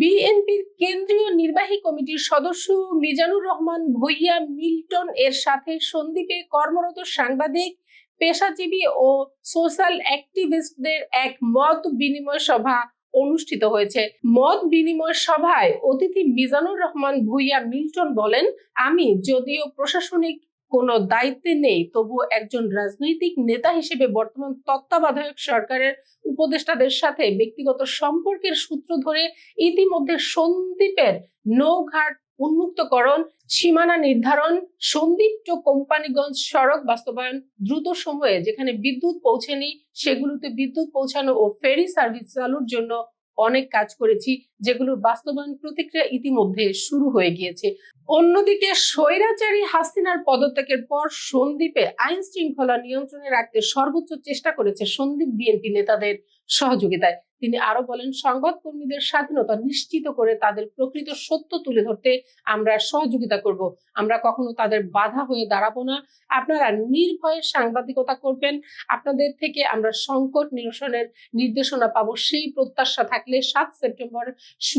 বিএনপির কেন্দ্রীয় নির্বাহী কমিটির সদস্য মিজানুর রহমান ভুইয়া মিল্টন এর সাথে সন্দ্বীপে কর্মরত সাংবাদিক, পেশাজীবী ও সোশ্যাল অ্যাক্টিভিস্টদের এক মত বিনিময় সভা অনুষ্ঠিত হয়েছে। মত বিনিময় সভায় অতিথি মিজানুর রহমান ভুইয়া মিল্টন বলেন, আমি, যদিও প্রশাসনিক কোনো দায়িত্বে নেই তবু একজন রাজনৈতিক নেতা হিসেবে বর্তমান তত্ত্বাবধায়ক সরকারের উপদেষ্টাদের সাথে ব্যক্তিগত সম্পর্কের সূত্র ধরে ইতিমধ্যে সন্দ্বীপের নৌঘাট উন্মুক্তকরণ, সীমানা নির্ধারণ সন্দ্বীপ টু কোম্পানিগঞ্জ সড়ক বাস্তবায়ন দ্রুত সময়ে যেখানে বিদ্যুৎ পৌঁছেনি, সেগুলোতে বিদ্যুৎ পৌঁছানো ও ফেরি সার্ভিস চালুর জন্য অনেক কাজ করেছি, যেগুলোর বাস্তবায়ন প্রতিক্রিয়া ইতিমধ্যে শুরু হয়ে গিয়েছে। অন্যদিকে স্বৈরাচারী হাসিনার পদত্যাগের পর সন্দীপে আইন শৃঙ্খলা নিয়ন্ত্রণে রাখতে সর্বোচ্চ চেষ্টা করেছে সন্দীপ বিএনপি নেতাদের সহযোগিতায়। তিনি আরও বলেন সংবাদ কর্মীদের স্বাধীনতা নিশ্চিত করে তাদের প্রকৃত সত্য তুলে ধরতে আমরা সহযোগিতা করব। আমরা কখনো তাদের বাধা হয়ে দাঁড়াবো না। আপনারা নির্ভয়ে সাংবাদিকতা করবেন। আপনাদের থেকে আমরা সংকট নিরসনের নির্দেশনা পাবো। সেই প্রত্যাশা থাকলে সাত সেপ্টেম্বর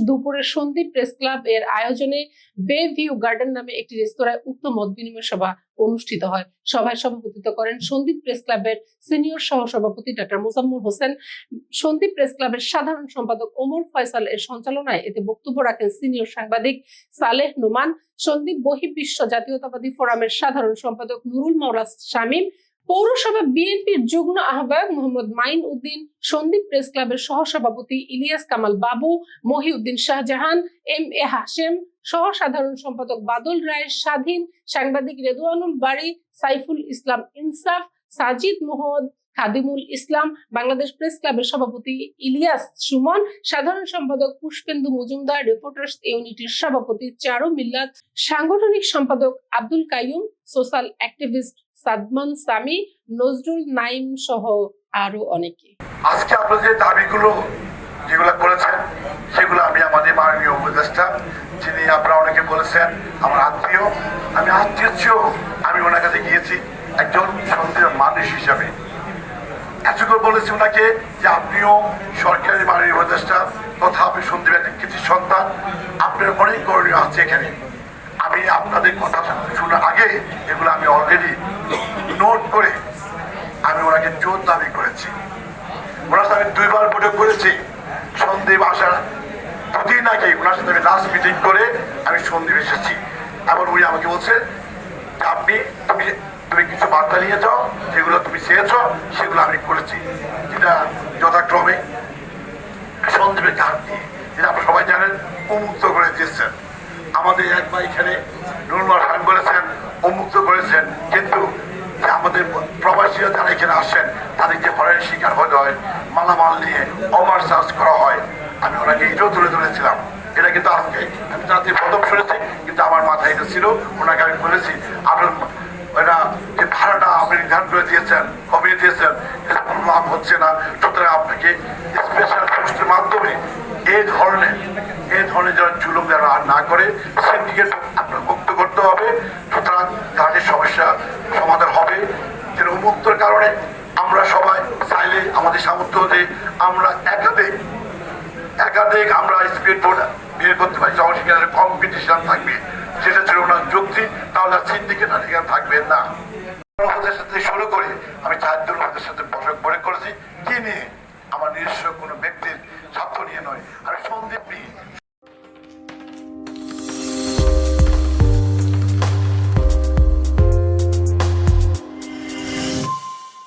দুপুরে সন্দীপ প্রেস ক্লাব এর আয়োজনে বে ভিউ গার্ডেন নামে একটি রেস্তোরাঁয় উক্ত মত বিনিময় সভা অনুষ্ঠিত হয়। সভায় সভাপতিত্ব করেন সন্দীপ প্রেস ক্লাবের সিনিয়র সহ সভাপতি ডাক্তার মোজাম্মুল হোসেন। সন্দীপ প্রেস ক্লাবের সাধারণ সম্পাদক ওমর ফয়সাল এর সঞ্চালনায় এতে বক্তব্য রাখেন সিনিয়র সাংবাদিক সালেহ নুমান। সন্দীপ বহির্বিশ্ব জাতীয়তাবাদী ফোরামের সাধারণ সম্পাদক নুরুল মাওলা শামীম। পৌরসভা বিএনপির যুগ্ম আহ্বায়ক মোহাম্মদ মাইন উদ্দিন। সন্দীপ প্রেস ক্লাবের সহসভাপতি ইলিয়াস কামাল বাবু, মহিউদ্দিন শাহজাহান, এম এ হাশেম সহ সাধারণ সম্পাদক বাদল রায়, স্বাধীন সাংবাদিক রেদুয়ানুল বাড়ি সাইফুল ইসলাম ইনসাফ, সাজিদ মোহাম্মদ খাদিমুল ইসলাম, বাংলাদেশ প্রেস ক্লাবের সভাপতি ইলিয়াস সুমন, সাধারণ সম্পাদক পুষ্পেন্দু মজুমদার, রিপোর্টার্স ইউনিটির সভাপতি চারু মিল্লাত, সাংগঠনিক সম্পাদক আব্দুল কাইয়ুম, সোশ্যাল অ্যাক্টিভিস্ট সাদমান সামি, নজরুল নাইম সহ আরও অনেকে। আজকে আপনারা যে দাবিগুলো যেগুলো করেছেন সেগুলো আমি আমাদের মাননীয় উপদেষ্টা যিনি আপনারা অনেকে বলেছেন, আমার আত্মীয়, আমি আত্মীয় আমি ওনার কাছে গিয়েছি একজন সন্দেহ মানুষ হিসাবে। এতগুলো বলেছি ওনাকে যে আপনিও সরকারি মাননীয় উপদেষ্টা, তথা আপনি সন্দীপ একজন কৃতি সন্তান, আপনার অনেক করণীয় আছে এখানে। আমি আপনাদের কথা শোনার আগে এগুলো আমি অলরেডি নোট করে আমি ওনাকে জোর দাবি করেছি। ওনার সাথে দুইবার বৈঠক করেছি। সন্দীপ আসার দুদিন আগে ওনার সাথে আমি লাস্ট মিটিং করে আমি সন্দীপ এসেছি। এবার উনি আমাকে বলছে, আপনি তুমি তুমি কিছু বার্তা নিয়ে যাও, যেগুলো তুমি চেয়েছ, সেগুলো আমি করেছি। যেটা যথাক্রমে সন্দীপের ঘাট দিয়ে। যেটা আপনারা সবাই জানেন, উন্মুক্ত করে দিয়েছেন। আমাদের এক ভাই এখানে নুরমার খান বলেছেন, উন্মুক্ত করেছেন। কিন্তু আমাদের প্রবাসীরা যারা এখানে আসেন, তাদের যে হরের শিকার হতে হয়, মালামাল নিয়ে ওভার চার্জ করা হয় আমি ওনাকে এটাও তুলে ধরেছিলাম। এটা কিন্তু আজকে আমি তাতে প্রথম শুনেছি, কিন্তু আমার মাথায় এটা ছিল, ওনাকে আমি বলেছি, আপনার যে ভাড়াটা আপনি নির্ধারণ করে দিয়েছেন, কমিয়ে দিয়েছেন লাভ হচ্ছে না। সুতরাং আপনাকে স্পেশাল পোস্টের মাধ্যমে এই ধরনের এই ধরনের যারা যারা আর না করে সিন্ডিকেট আপনার মুক্ত করতে হবে। সুতরাং তাদের সমস্যা সমাধান হবে। যেন কারণে আমরা সবাই চাইলে আমাদের সামর্থ্য হতে আমরা একাধিক একাধিক আমরা স্পিড বোর্ড বের করতে পারি। যখন সেখানে কম্পিটিশন থাকবে, সেটা ছিল ওনার যুক্তি, তাহলে সিন্ডিকেট আর এখানে থাকবে না। সাথে শুরু করে। আমি চারজন সাথে বসক বসে করেছি। কি নিয়ে?